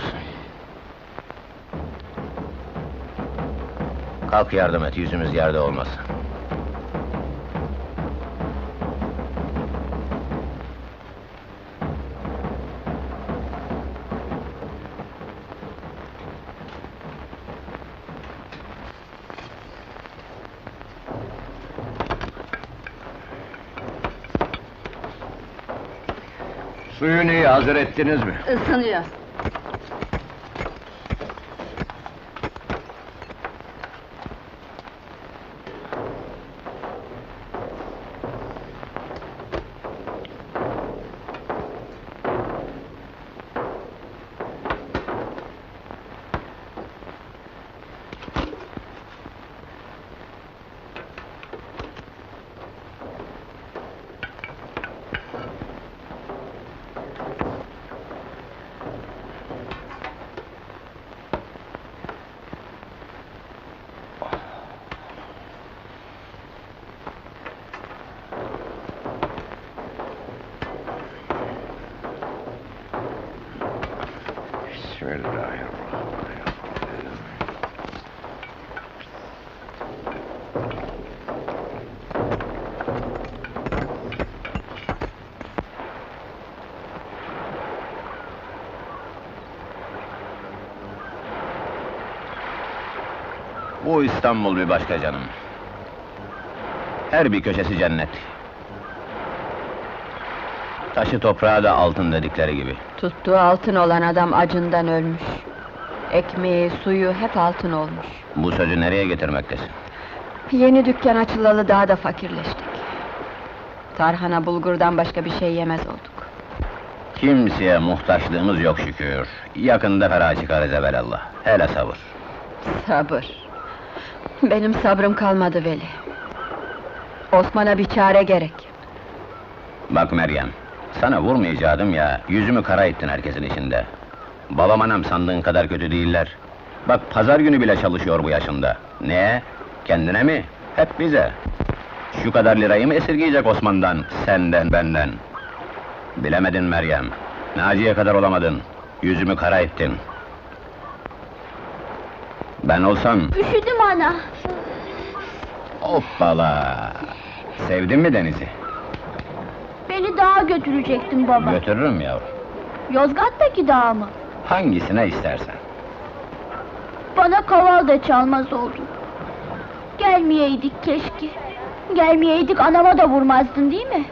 Olsun. Kalk yardım et, yüzümüz yerde olmasın. Suyunu iyi hazır ettiniz mi? Isınıyor. Bu İstanbul bir başka canım. Her bir köşesi cennet. Taşı toprağı da altın dedikleri gibi. Tuttuğu altın olan adam acından ölmüş. Ekmeği, suyu hep altın olmuş. Bu sözü nereye getirmektesin? Yeni dükkan açılalı daha da fakirleştik. Tarhana bulgurdan başka bir şey yemez olduk. Kimseye muhtaçlığımız yok şükür. Yakında ferah çıkarız evelallah. Hele sabır. Sabır. Benim sabrım kalmadı Veli. Osman'a bir çare gerek. Bak Meryem, sana vurmayacaktım ya, yüzümü kara ettin herkesin içinde. Babam anam sandığın kadar kötü değiller. Bak pazar günü bile çalışıyor bu yaşında. Ne? Kendine mi? Hep bize. Şu kadar lirayı mı esirgeyecek Osman'dan, senden, benden? Bilemedin Meryem. Naciye kadar olamadın. Yüzümü kara ettin. Ben olsam, Üşüdüm ana. hoppala! Sevdin mi denizi? Beni dağa götürecektin baba. Götürürüm yavrum. Yozgat'taki dağa mı? Hangisine istersen. Bana kaval da çalmaz oldun. Gelmeyeydik keşke. Gelmeyeydik anama da vurmazdın değil mi?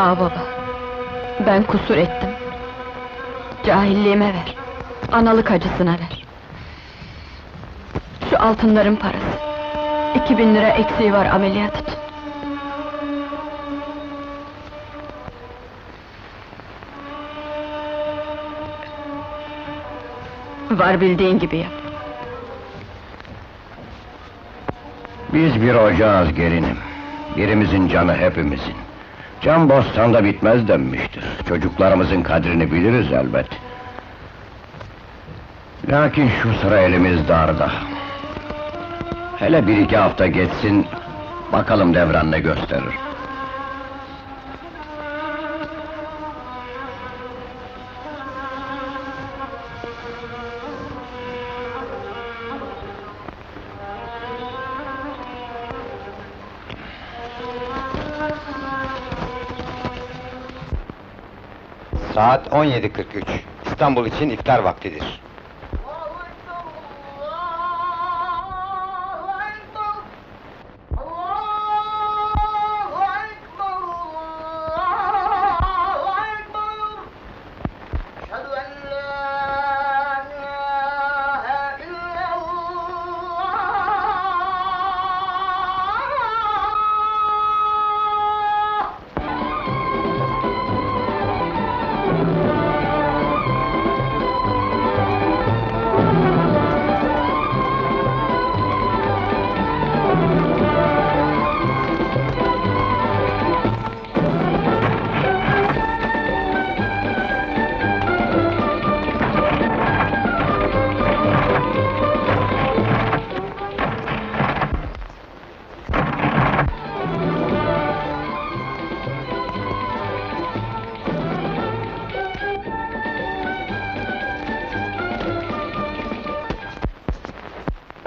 Aa baba, ben kusur ettim. Cahilliğime ver. Analık acısına ver. Şu altınların parası. İki bin lira eksiği var ameliyat için. Var bildiğin gibi yap. Biz bir ocağız gelinim. Birimizin canı hepimizin. Can bostanda bitmez denmiştir. Çocuklarımızın kadrini biliriz elbet. Lakin şu sıra elimiz darda. Hele bir iki hafta geçsin, bakalım devran ne gösterir. Saat 17.43. İstanbul için iftar vaktidir.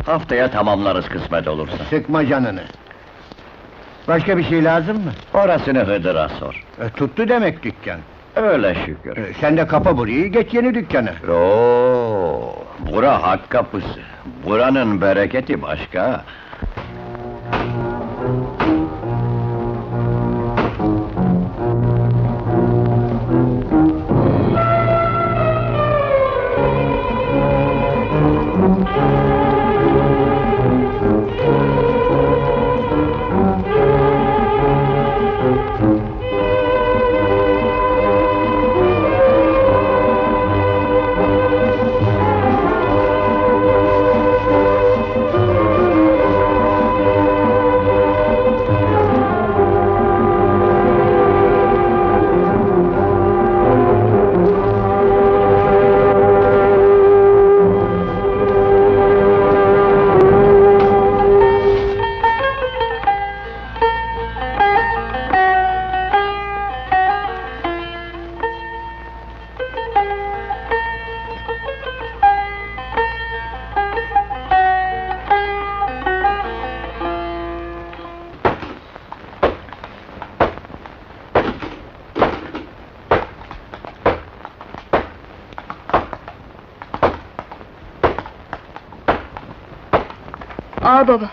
Haftaya tamamlarız kısmet olursa. Sıkma canını. Başka bir şey lazım mı? Orasını Hıdır'a sor. E, tuttu demek dükkan. Öyle şükür. E, sen de kapa burayı, geç yeni dükkana. Oo, bura hak kapısı. Buranın bereketi başka. Baba,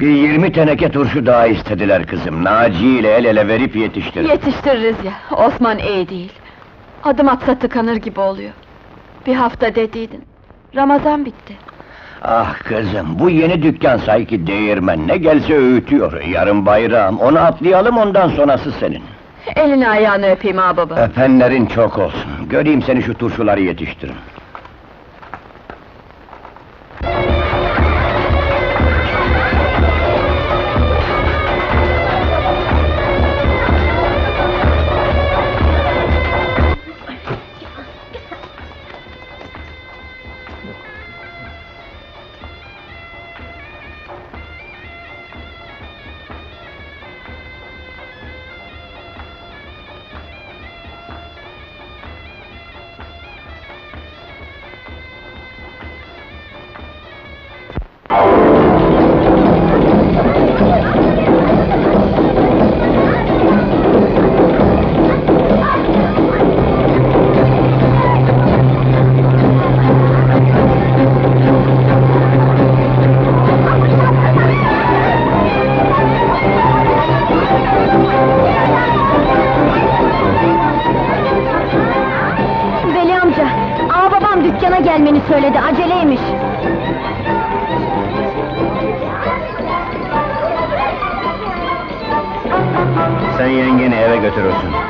Bir yirmi teneke turşu daha istediler kızım. Naci ile el ele verip yetiştir. yetiştiririz ya. Osman iyi değil. Adım atsa tıkanır gibi oluyor. Bir hafta dediydin. Ramazan bitti. ah kızım, bu yeni dükkan sanki değirmen. Ne gelse öğütüyor. Yarın bayram, onu atlayalım ondan sonrası senin. Elini ayağını öpeyim ha baba. Öpenlerin çok olsun. Göreyim seni şu turşuları yetiştirin. Gelmeni söyledi, aceleymiş. Sen yengeni eve götürürsün.